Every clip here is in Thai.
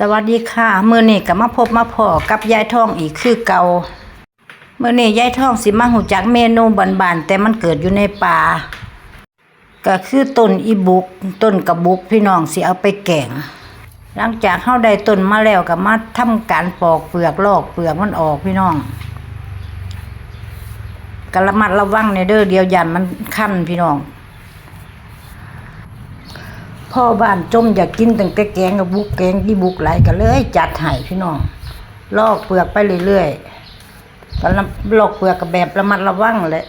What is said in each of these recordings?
สวัสดีค่ะมื้อนี้ก็มาพบมาพอกับยายทองอีกคือเก่ามื้อนี้ยายทองสิมาหูจักเมนูบานๆแต่มันเกิดอยู่ในป่าก็คือต้นอีบุกต้นกระบุกพี่น้องสิเอาไปแกงหลังจากเฮาได้ต้นมาแล้วก็มาทำการปอกเปลือกลอกเปลือกมันออกพี่น้องกระมัดระวังในเด้อเดียวยันมันคันพี่น้อง พ่อบ้านจมอยากกินตั้งแต่แกงกับบุกแกงที่บุกไหลายก็เลย จัดให้พี่น้อง ลอกเปลือกไปเรื่อยๆก็ลอกเปลือกกับแบบระมัดระวังแหละ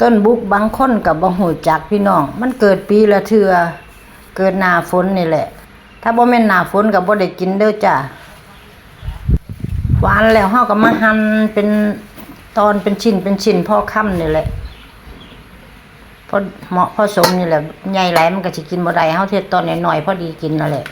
ต้นบุกบางคนกับบ่หูจักพี่น้อง มันเกิดปีละเทือเกิดหนาฝนนี่แหละ ถ้าบ่แม่นหนาฝนก็บ่ได้กินเด้อจ้ะหวานแล้วเฮาก็มาหั่นเป็นตอนเป็นชิ้นเป็นชิ้นพ่อค่ำนี่แหละ พอเหมาะพอสมนี่แหละใหญ่หลายมันก็สิกินบ่ได้เฮาเทศตอนน้อยๆพอดีกินนั่นแหละ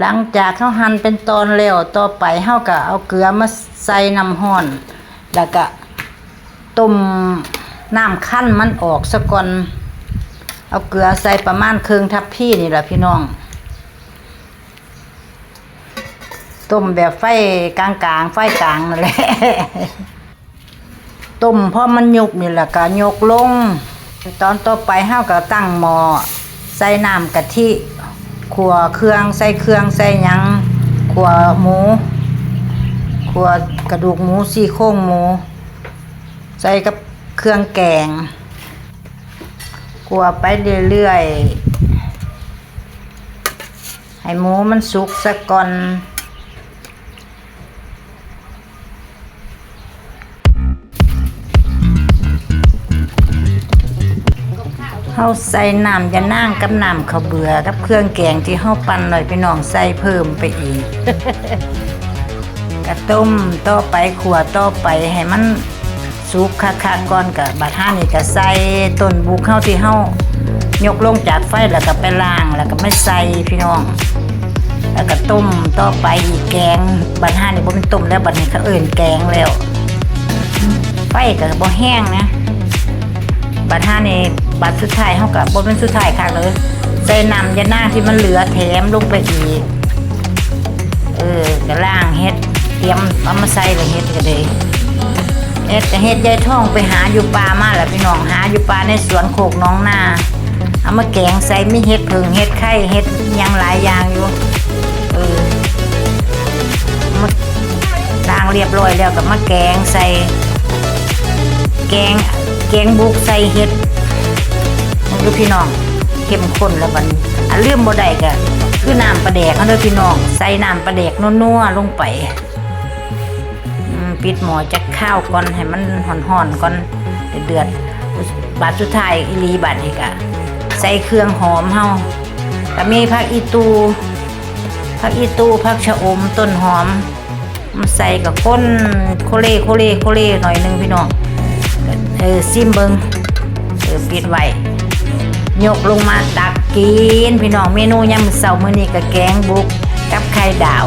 หลังจากเขาหั่นเป็นตอนแล้วต่อไปเฮาก็เอาเกลือมาใส่น้ำห้อน แล้วก็ต้มน้ำขั้นมันออกซะก่อนเอาเกลือใส่ประมาณครึ่งทัพพี่นี่แหละพี่น้องต้มแบบไฟกลางๆไฟกลางนั่นแหละต้มพอมันยุกนี่แหละก็ยกลง ตอนต่อไปเฮาก็ตั้งหม้อใส่น้ำกะทิ ขัวเครื่องใส่เครื่องใส่ยังขัวหมูขัวกระดูกหมูซี่โครงหมู ใส่กับเครื่องแกงขัวไปเรื่อยๆให้หมูมันสุกซะก่อน เฮาใส่น้ำยะนางกับน้ำข้าวเบื่อกับเครื่องแกงที่เฮาปั่นหน่อยพี่น้องใส่เพิ่มไปอีกกระต้มต่อไปขัวต่อไปให้มันสุกคักๆก่อนกับบัดห้านี่ก็ใส่ต้นบุกเฮาที่เฮายกลงจากไฟแล้วก็ไปล้างแล้วก็ไม่ใส่พี่น้อง แล้วก็ต้มต่อไปอีกแกงบัดห้านี่บ่เป็นต้มแล้วบัดนี้เขาเอิ่นแกงแล้ว ไฟก็บ่แห้งนะ บัตรห้าในบัตรสุดท้ายเท่ากับบนเป็นสุดท้ายค่ะเลยใส่น้ำยาหน้าที่มันเหลือแถมลงไปอีกเออกระล่างเฮ็ดเตรียมเอามาใส่เลยเฮ็ดก็เลยเฮ็ดเฮ็ดยายท่องไปหาอยู่ป่ามาแหละพี่น้องหาอยู่ป่าในสวนโคกน้องนาเอามาแกงใส่มีเฮ็ดผึ่งเฮ็ดไข่เฮ็ดยังหลายอย่างอยู่เออมาล้างเรียบร้อยแล้วก็มาแกงใส่แกง แกงบุกใส่เห็ดมันดูพี่น้องเข้มข้นแล้วมันอันเลื่อมบ่ได้ก็คือน้ำปลาแดกเขาเด้อพี่น้อง ใส่น้ำปลาแดกนัวๆลงไปปิดหม้อจะข้าวก่อนให้มันห่อนๆก่อนเดือดบาดสุดท้ายอีลีบาดอีกอะใส่เครื่องหอมเฮาก็มีผักอีตูผักอีตูผักชะอมต้นหอมมาใส่กับก้นโคเล่โคเล่โคเล่หน่อยนึงพี่น้อง เออซิมเบิงเออปิดไว้ยกลงมาตักกิน พี่น้องเมนูยำเสาร์มื้อนี้ก็แกงบุกกับไข่ดาว